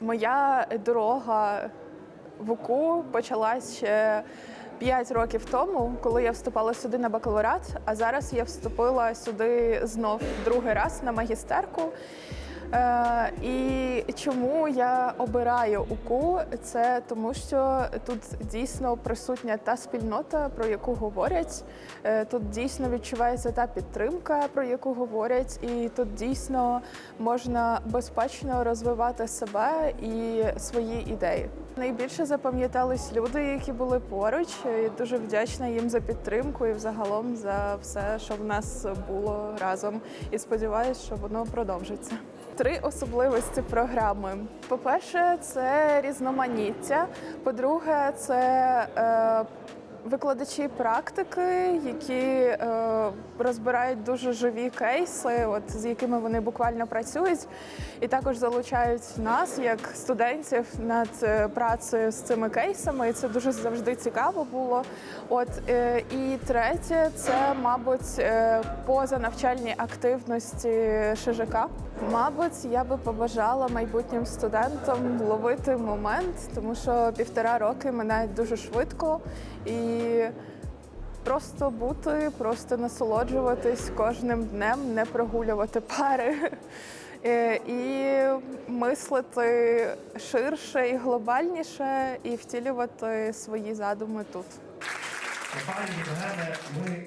Моя дорога в УКУ почалась ще 5 років тому, коли я вступала сюди на бакалаврат, а зараз я вступила сюди знов другий раз на магістерку. Е, і чому я обираю УКУ? Це тому, що тут дійсно присутня та спільнота, про яку говорять. Е, Тут дійсно відчувається та підтримка, про яку говорять, і тут дійсно можна безпечно розвивати себе і свої ідеї. Найбільше запам'ятались люди, які були поруч. І дуже вдячна їм за підтримку і взагалом за все, що в нас було разом. І сподіваюся, що воно продовжиться. Три особливості програми. По-перше, це різноманіття. По-друге, це е, викладачі практики, які е, розбирають дуже живі кейси, от з якими вони буквально працюють, і також залучають нас як студентів над е, працею з цими кейсами. І це дуже завжди цікаво було. От е, і третє, це, мабуть, е, позанавчальні активності ШЖК. Мабуть, я би побажала майбутнім студентам ловити момент, тому що півтора роки минають дуже швидко і просто бути, просто насолоджуватись кожним днем, не прогулювати пари. Е, І мислити ширше і глобальніше, і втілювати свої задуми тут. Пані Євгене, ми.